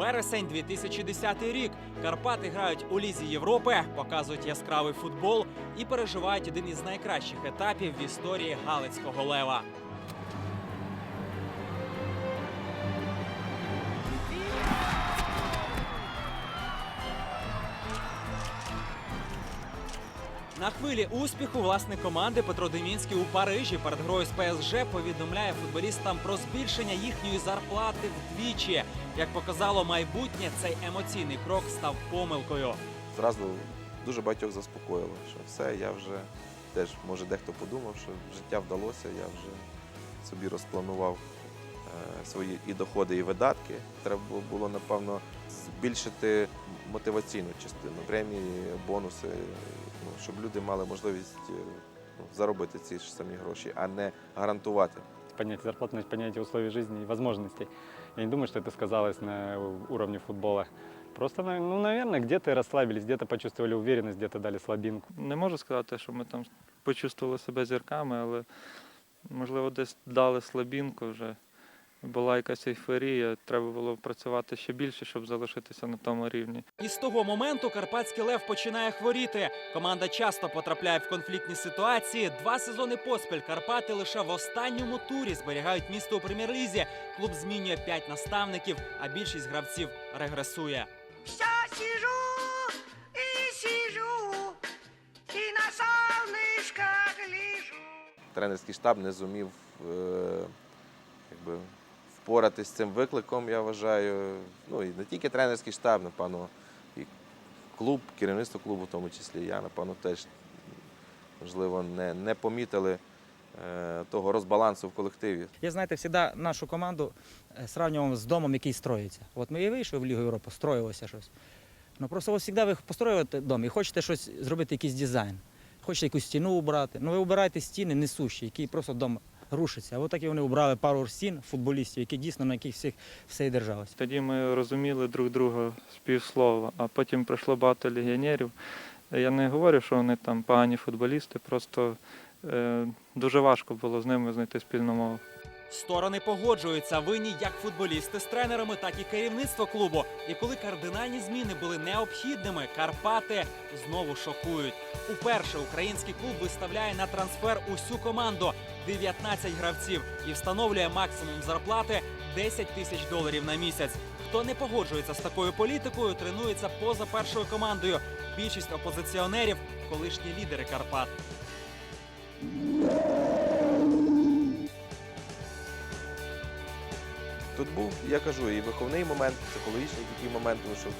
Вересень 2010 рік. Карпати грають у Лізі Європи, показують яскравий футбол і переживають один із найкращих етапів в історії Галицького лева. На хвилі успіху власник команди Петро Демінський у Парижі перед грою з ПСЖ повідомляє футболістам про збільшення їхньої зарплати вдвічі. Як показало майбутнє, цей емоційний крок став помилкою. Зразу дуже багатьох заспокоїло, що все, я вже теж, може, дехто подумав, що життя вдалося, я вже собі розпланував е, свої і доходи, і видатки. Треба було- напевно, збільшити мотиваційну частину, премії, бонуси, ну, щоб люди мали можливість е, ну, заробити ці ж самі гроші, а не гарантувати. понятие зарплаты, значит понятие условий жизни и возможностей. Я не думаю, что это сказалось на уровне футбола. Просто, ну, наверное, где-то расслабились, где-то почувствовали уверенность, где-то дали слабинку. Не можу сказати, що ми там почувствували себе зірками, але можливо десь дали слабінку вже. Була якась ейфорія, треба було працювати ще більше, щоб залишитися на тому рівні. І з того моменту Карпатський Лев починає хворіти. Команда часто потрапляє в конфліктні ситуації. Два сезони поспіль Карпати лише в останньому турі зберігають місто у прем'єр-лізі. Клуб змінює п'ять наставників, а більшість гравців регресує. Все сижу и сижу, и на солнышко гляжу. тренерський штаб не зумів е, якби, впоратись з цим викликом, я вважаю. Ну і не тільки тренерський штаб, напевно, і клуб, керівництво клубу, в тому числі. Я, напевно, теж можливо не, не помітили е, того розбалансу в колективі. Я, знаєте, завжди нашу команду е, сравнював з домом, який строїться. От ми і вийшли в Лігу Європи, строїлося щось. Ну просто ось завжди ви построюєте дом і хочете щось зробити, якийсь дизайн. Хочете якусь стіну убрати. Ну ви обираєте стіни несущі, які просто дом рушиться. От і вони обрали пару стін футболістів, які дійсно на яких всіх все і держалося. Тоді ми розуміли друг друга з півслова, а потім прийшло багато легіонерів. Я не говорю, що вони там погані футболісти, просто е, дуже важко було з ними знайти спільну мову. Сторони погоджуються винні як футболісти з тренерами, так і керівництво клубу. І коли кардинальні зміни були необхідними, Карпати знову шокують. Уперше український клуб виставляє на трансфер усю команду 19 гравців і встановлює максимум зарплати 10 тисяч доларів на місяць. Хто не погоджується з такою політикою, тренується поза першою командою. Більшість опозиціонерів колишні лідери Карпат. Тут був, я кажу, і виховний момент, психологічний такий момент вийшов.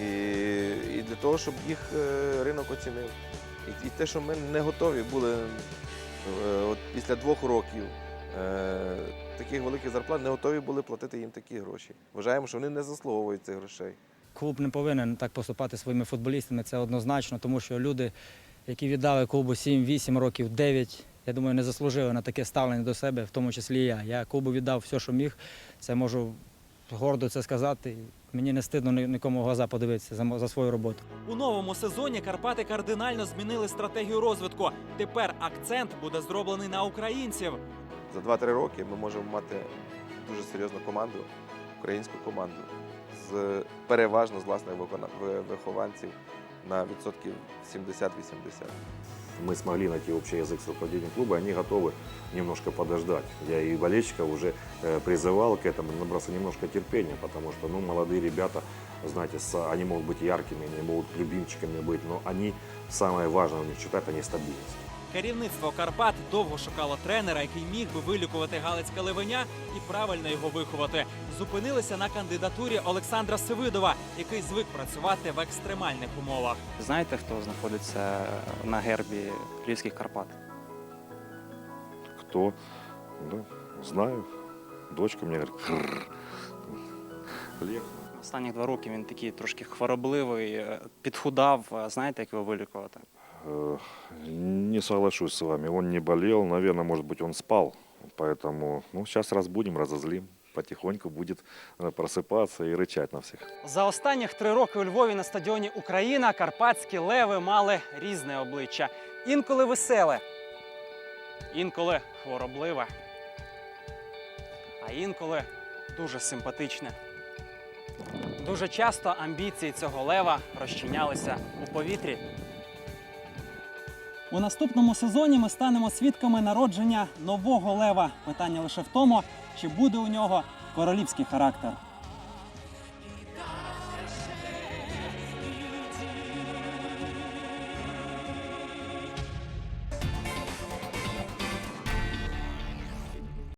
І, і для того, щоб їх е, ринок оцінив. І, і те, що ми не готові були е, от після двох років е, таких великих зарплат, не готові були платити їм такі гроші. Вважаємо, що вони не заслуговують цих грошей. Клуб не повинен так поступати своїми футболістами, це однозначно, тому що люди, які віддали клубу 7-8 років, 9, я думаю, не заслужили на таке ставлення до себе, в тому числі і я. Я клубу віддав все, що міг. Це можу гордо це сказати. Мені не стидно нікому в глаза подивитися за, за свою роботу. У новому сезоні Карпати кардинально змінили стратегію розвитку. Тепер акцент буде зроблений на українців. За 2-3 роки ми можемо мати дуже серйозну команду, українську команду, з переважно з власних вихованців на відсотків 70-80 мы смогли найти общий язык с руководителем клуба, и они готовы немножко подождать. Я и болельщиков уже э, призывал к этому, набраться немножко терпения, потому что ну, молодые ребята, знаете, с- они могут быть яркими, они могут любимчиками быть, но они, самое важное у них читать, они стабильность. Керівництво Карпат довго шукало тренера, який міг би вилікувати Галицьке ливеня і правильно його виховати. Зупинилися на кандидатурі Олександра Сивидова, який звик працювати в екстремальних умовах. Знаєте, хто знаходиться на гербі Львівських Карпат? Кто? Да, знаю. Дочка говорит, «Крррр». Лев. Останні два роки він такий трошки хворобливий, е, підхудав. А Знаєте, як його вилікувати? Э, Не соглашусь с вами. Он не болел, наверное, может быть, он спал. Поэтому, ну, сейчас разбудим, разозлим. Потихоньку будет э, просыпаться и рычать на всех. За останніх три роки у Львові на стадіоні Україна карпатські леви мали різне обличчя. Інколи веселе, інколи хворобливе, а інколи дуже симпатичне. Дуже часто амбіції цього лева розчинялися у повітрі. У наступному сезоні ми станемо свідками народження нового лева. Питання лише в тому, чи буде у нього королівський характер.